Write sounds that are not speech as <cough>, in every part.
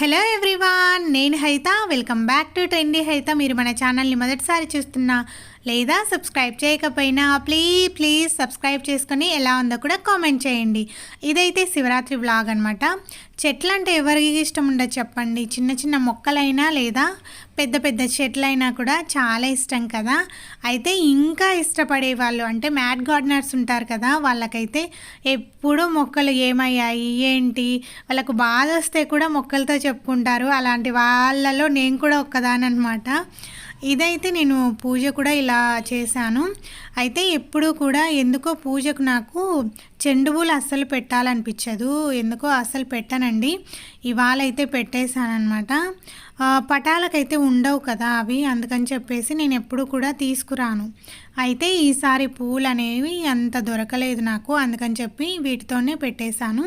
Hello everyone నేను Haitha. Welcome back to trendy Haitha. మీరు మన ఛానల్ని మొదటిసారి చూస్తున్నా లేదా సబ్స్క్రైబ్ చేయకపోయినా ప్లీజ్ ప్లీజ్ సబ్స్క్రైబ్ చేసుకొని ఎలా ఉందో కూడా కామెంట్ చేయండి. ఇదైతే శివరాత్రి వ్లాగ్ అనమాట చెట్లు అంటే ఎవరికి ఇష్టం ఉండదు చెప్పండి. చిన్న చిన్న మొక్కలైనా లేదా పెద్ద పెద్ద చెట్లైనా కూడా చాలా ఇష్టం కదా. అయితే ఇంకా ఇష్టపడే వాళ్ళు అంటే మ్యాట్ గార్డెనర్స్ ఉంటారు కదా వాళ్ళకైతే ఎప్పుడూ మొక్కలు ఏమయ్యాయి ఏంటి వాళ్ళకు బాధ వస్తే కూడా మొక్కలతో చెప్పుకుంటారు. అలాంటి వాళ్ళలో నేను కూడా ఒక్కదానమాట ఇదైతే నేను పూజ కూడా ఇలా చేశాను. అయితే ఎప్పుడు కూడా ఎందుకో పూజకు నాకు చెండు పూలు అస్సలు పెట్టాలనిపించదు. ఎందుకో అస్సలు పెట్టనండి. ఇవాళ అయితే పెట్టేశానమాట పటాలకైతే ఉండవు కదా అవి అందుకని చెప్పేసి నేను ఎప్పుడు కూడా తీసుకురాను. అయితే ఈసారి పూలు అనేవి అంత దొరకలేదు నాకు అందుకని చెప్పి వీటితోనే పెట్టేశాను.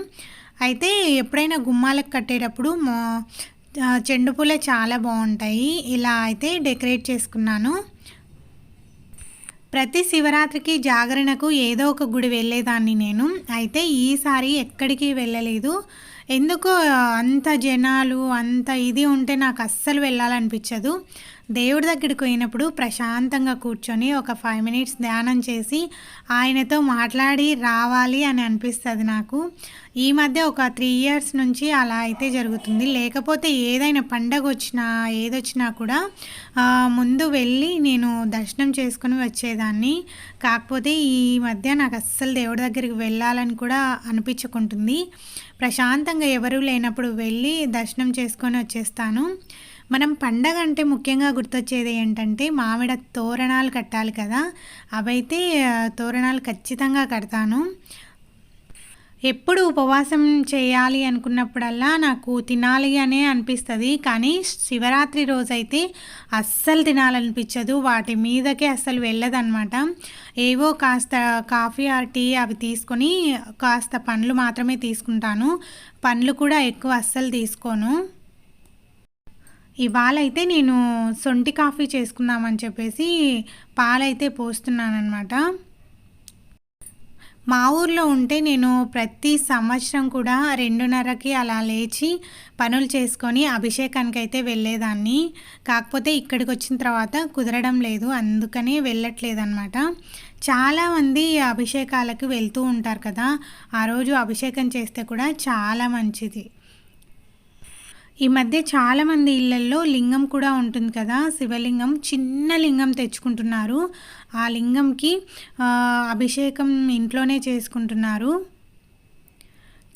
అయితే ఎప్పుడైనా గుమ్మాలకు కట్టేటప్పుడు చెండు పూలే చాలా బాగుంటాయి. ఇలా అయితే డెకరేట్ చేసుకున్నాను. ప్రతి శివరాత్రికి జాగరణకు ఏదో ఒక గుడి వెళ్ళేదాన్ని నేను. అయితే ఈసారి ఎక్కడికి వెళ్ళలేదు. ఎందుకో అంత జనాలు అంత ఇది ఉంటే నాకు అస్సలు వెళ్ళాలనిపించదు. దేవుడి దగ్గరికి పోయినప్పుడు ప్రశాంతంగా కూర్చొని ఒక ఫైవ్ మినిట్స్ ధ్యానం చేసి ఆయనతో మాట్లాడి రావాలి అని అనిపిస్తుంది నాకు. ఈ మధ్య ఒక త్రీ ఇయర్స్ నుంచి అలా అయితే జరుగుతుంది. లేకపోతే ఏదైనా పండగ వచ్చినా ఏదొచ్చినా కూడా ముందు వెళ్ళి నేను దర్శనం చేసుకుని వచ్చేదాన్ని. కాకపోతే ఈ మధ్య నాకు అస్సలు దేవుడి దగ్గరికి వెళ్ళాలని కూడా అనిపించుకుంటుంది. ప్రశాంతంగా ఎవరూ లేనప్పుడు వెళ్ళి దర్శనం చేసుకొని వచ్చేస్తాను. మనం పండగ అంటే ముఖ్యంగా గుర్తొచ్చేది ఏంటంటే మామిడ తోరణాలు కట్టాలి కదా. అవైతే తోరణాలు ఖచ్చితంగా కడతాను. ఎప్పుడు ఉపవాసం చేయాలి అనుకున్నప్పుడల్లా నాకు తినాలి అనే అనిపిస్తుంది. కానీ శివరాత్రి రోజైతే అస్సలు తినాలనిపించదు. వాటి మీదకే అస్సలు వెళ్ళదన్నమాట. ఏవో కాస్త కాఫీ ఆర్ టీ అవి తీసుకొని కాస్త పండ్లు మాత్రమే తీసుకుంటాను. పండ్లు కూడా ఎక్కువ అస్సలు తీసుకోను. ఇవాళ అయితే నేను సొంటి కాఫీ చేసుకుందామని చెప్పేసి పాలైతే పోస్తున్నానమాట మా ఊర్లో ఉంటే నేను ప్రతి సంవత్సరం కూడా రెండున్నరకి అలా లేచి పనులు చేసుకొని అభిషేకానికి అయితే వెళ్ళేదాన్ని. కాకపోతే ఇక్కడికి వచ్చిన తర్వాత కుదరడం లేదు అందుకనే వెళ్ళట్లేదు అనమాట చాలామంది అభిషేకాలకు వెళ్తూ ఉంటారు కదా ఆ రోజు అభిషేకం చేస్తే కూడా చాలా మంచిది. ఈ మధ్య చాలామంది ఇళ్ళల్లో లింగం కూడా ఉంటుంది కదా శివలింగం చిన్న లింగం తెచ్చుకుంటున్నారు. ఆ లింగంకి అభిషేకం ఇంట్లోనే చేసుకుంటున్నారు.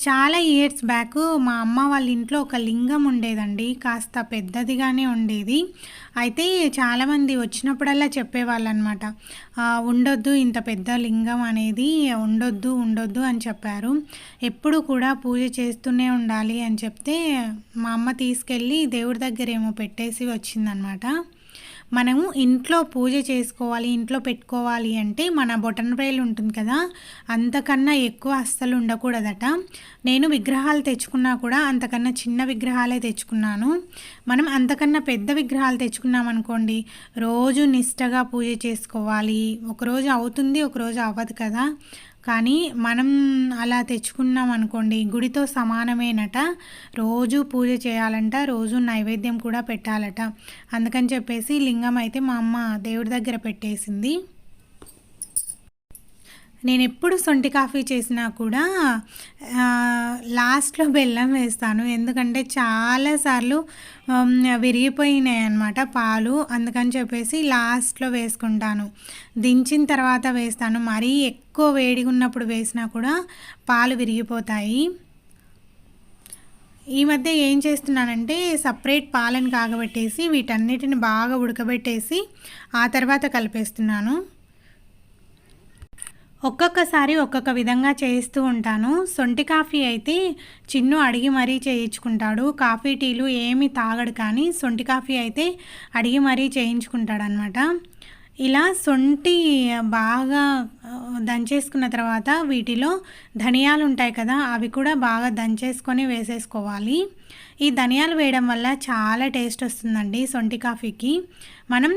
చాలా ఇయర్స్ బ్యాక్ మా అమ్మ వాళ్ళ ఇంట్లో ఒక లింగం ఉండేదండి. కాస్త పెద్దదిగానే ఉండేది. అయితే చాలామంది వచ్చినప్పుడల్లా చెప్పేవాళ్ళు అనమాట ఉండొద్దు ఇంత పెద్ద లింగం అనేది ఉండొద్దు ఉండొద్దు అని చెప్పారు. ఎప్పుడు కూడా పూజ చేస్తూనే ఉండాలి అని చెప్తే మా అమ్మ తీసుకెళ్ళి దేవుడి దగ్గర ఏమో పెట్టేసి వచ్చిందనమాట. మనము ఇంట్లో పూజ చేసుకోవాలి ఇంట్లో పెట్టుకోవాలి అంటే మన బొటన్ వేలు ఉంటుంది కదా అంతకన్నా ఎక్కువ అస్సలు ఉండకూడదట. నేను విగ్రహాలు తెచ్చుకున్నా కూడా అంతకన్నా చిన్న విగ్రహాలే తెచ్చుకున్నాను. మనం అంతకన్నా పెద్ద విగ్రహాలు తెచ్చుకున్నాం అనుకోండి రోజు నిష్టగా పూజ చేసుకోవాలి. ఒకరోజు అవుతుంది ఒకరోజు అవ్వదు కదా. కానీ మనం అలా తెచ్చుకున్నాం అనుకోండి గుడితో సమానమేనట. రోజు పూజ చేయాలంట రోజు నైవేద్యం కూడా పెట్టాలట. అందుకని చెప్పేసి లింగం అయితే మా అమ్మ దేవుడి దగ్గర పెట్టేసింది. నేను ఎప్పుడు సొంటి కాఫీ చేసినా కూడా లాస్ట్లో బెల్లం వేస్తాను. ఎందుకంటే చాలాసార్లు విరిగిపోయినాయి అనమాట పాలు. అందుకని చెప్పేసి లాస్ట్లో వేసుకుంటాను. దించిన తర్వాత వేస్తాను. మరీ ఎక్కువ వేడిగా ఉన్నప్పుడు వేసినా కూడా పాలు విరిగిపోతాయి. ఈ మధ్య ఏం చేస్తున్నానంటే సపరేట్ పాలను కాగబెట్టేసి వీటన్నిటిని బాగా ఉడకబెట్టేసి ఆ తర్వాత కలిపేస్తున్నాను. ఒక్కొక్కసారి ఒక్కొక్క విధంగా చేయిస్తూ ఉంటాను. సొంటి కాఫీ అయితే చిన్ను అడిగి మరీ చేయించుకుంటాడు. కాఫీ టీలు ఏమి తాగడు కానీ సొంటి కాఫీ అయితే అడిగి మరీ చేయించుకుంటాడు అనమాట ఇలా సొంటి బాగా దంచేసుకున్న తర్వాత వీటిలో ధనియాలు ఉంటాయి కదా అవి కూడా బాగా దంచేసుకొని వేసేసుకోవాలి. ఈ ధనియాలు వేయడం వల్ల చాలా టేస్ట్ వస్తుందండి సొంటి కాఫీకి. మనం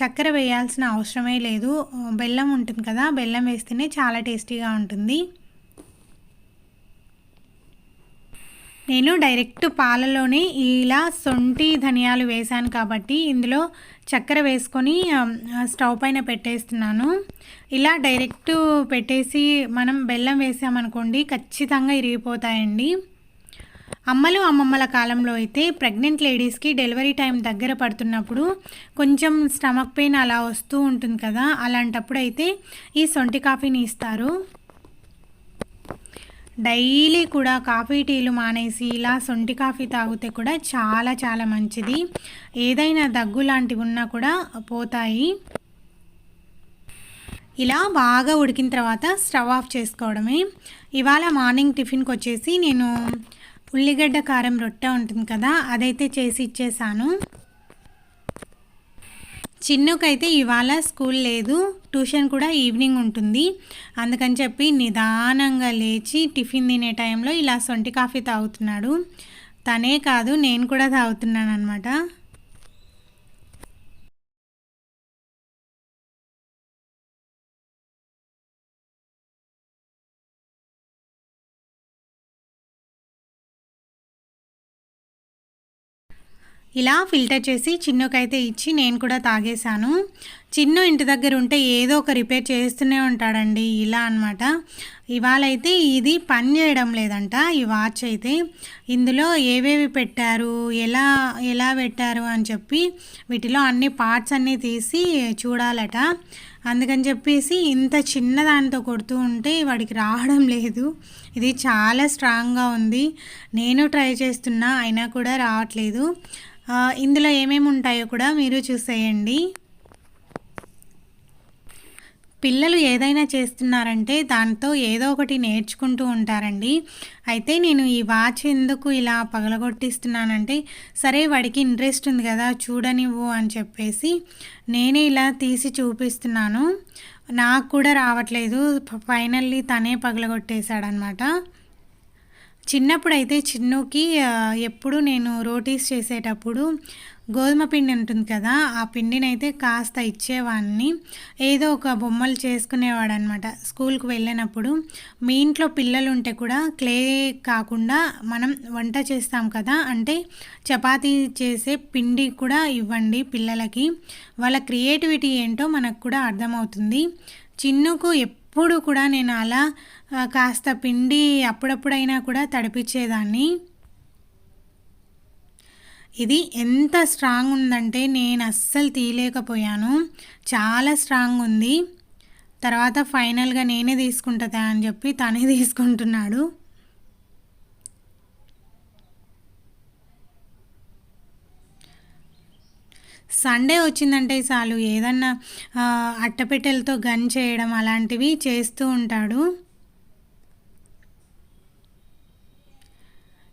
చక్కెర వేయాల్సిన అవసరమే లేదు. బెల్లం ఉంటుంది కదా బెల్లం వేస్తేనే చాలా టేస్టీగా ఉంటుంది. నేను డైరెక్ట్ పాలలోనే ఇలా సొంటి ధనియాలు వేశాను కాబట్టి ఇందులో చక్కెర వేసుకొని స్టవ్ పైన పెట్టేస్తున్నాను. ఇలా డైరెక్ట్ పెట్టేసి మనం బెల్లం వేసామనుకోండి ఖచ్చితంగా ఇరిగిపోతాయండి. అమ్మలు అమ్మమ్మల కాలంలో అయితే ప్రెగ్నెంట్ లేడీస్కి డెలివరీ టైం దగ్గర పడుతున్నప్పుడు కొంచెం స్టమక్ పెయిన్ అలా వస్తూ ఉంటుంది కదా అలాంటప్పుడు అయితే ఈ సొంటి కాఫీని ఇస్తారు. డైలీ కూడా కాఫీ టీలు మానేసి ఇలా సొంటి కాఫీ తాగితే కూడా చాలా చాలా మంచిది. ఏదైనా దగ్గు లాంటివి ఉన్నా కూడా పోతాయి. ఇలా బాగా ఉడికిన తర్వాత స్టవ్ ఆఫ్ చేసుకోవడమే. ఇవాళ మార్నింగ్ టిఫిన్కి వచ్చేసి నేను ఉల్లిగడ్డ కారం రొట్టె ఉంటుంది కదా అదైతే చేసి ఇచ్చేసాను. చిన్నుకైతే ఇవాళ స్కూల్ లేదు ట్యూషన్ కూడా ఈవినింగ్ ఉంటుంది. అందుకని చెప్పి నిదానంగా లేచి టిఫిన్ తినే టైంలో ఇలా సొంటి కాఫీ తాగుతున్నాడు. తనే కాదు నేను కూడా తాగుతున్నాను అనమాట ఇలా ఫిల్టర్ చేసి చిన్నుకైతే ఇచ్చి నేను కూడా తాగేశాను. చిన్ను ఇంటి దగ్గర ఉంటే ఏదో ఒక రిపేర్ చేస్తూనే ఉంటాడండి. ఇలా అనమాట ఇవాళ అయితే ఇది పని చేయడం లేదంట. ఈ వాచ్ అయితే ఇందులో ఏవేవి పెట్టారు ఎలా ఎలా పెట్టారు అని చెప్పి వీటిలో అన్ని పార్ట్స్ అన్నీ తీసి చూడాలట. అందుకని చెప్పేసి ఇంత చిన్న దానితో కొడుతూ ఉంటే వాడికి రావడం లేదు. ఇది చాలా స్ట్రాంగ్గా ఉంది. నేను ట్రై చేస్తున్నా అయినా కూడా రావట్లేదు. ఇందులో ఏమేమి ఉంటాయో కూడా మీరు చూసేయండి. పిల్లలు ఏదైనా చేస్తున్నారంటే దాంతో ఏదో ఒకటి నేర్చుకుంటూ ఉంటారండి. అయితే నేను ఈ వాచ్ ఎందుకు ఇలా పగలగొట్టిస్తున్నానంటే సరే వాడికి ఇంట్రెస్ట్ ఉంది కదా చూడనివ్వు అని చెప్పేసి నేనే ఇలా తీసి చూపిస్తున్నాను. నాకు కూడా రావట్లేదు. ఫైనల్లీ తనే పగలగొట్టేశాడనమాట. చిన్నప్పుడు అయితే చిన్నుకి ఎప్పుడు నేను రోటీస్ చేసేటప్పుడు గోధుమ పిండి ఉంటుంది కదా ఆ పిండిని అయితే కాస్త ఇచ్చేవాడిని. ఏదో ఒక బొమ్మలు చేసుకునేవాడు అనమాట స్కూల్కి వెళ్ళినప్పుడు మీ ఇంట్లో పిల్లలు ఉంటే కూడా క్లే కాకుండా మనం వంట చేస్తాం కదా అంటే చపాతీ చేసే పిండి కూడా ఇవ్వండి పిల్లలకి. వాళ్ళ క్రియేటివిటీ ఏంటో మనకు కూడా అర్థమవుతుంది. చిన్నుకు ఎప్పుడు కూడా నేను అలా కాస్త పిండి అప్పుడప్పుడైనా కూడా తడిపించేదాన్ని ఇది ఎంత స్ట్రాంగ్ ఉందంటే నేను అస్సలు తీయలేకపోయాను. చాలా స్ట్రాంగ్ ఉంది. తర్వాత ఫైనల్గా నేనే తీసుకుంటుందా అని చెప్పి తనే <laughs> తీసుకుంటున్నాడు. సండే వచ్చిందంటే చాలు ఏదన్నా అట్టపెట్టెలతో గన్ చేయడం అలాంటివి చేస్తూ ఉంటాడు.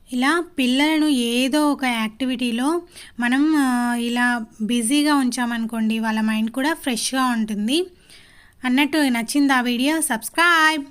ఇలా పిల్లలను ఏదో ఒక యాక్టివిటీలో మనం ఇలా బిజీగా ఉంచామనుకోండి వాళ్ళ మైండ్ కూడా ఫ్రెష్గా ఉంటుంది. అన్నట్టు నచ్చింది ఆ వీడియో? సబ్స్క్రైబ్!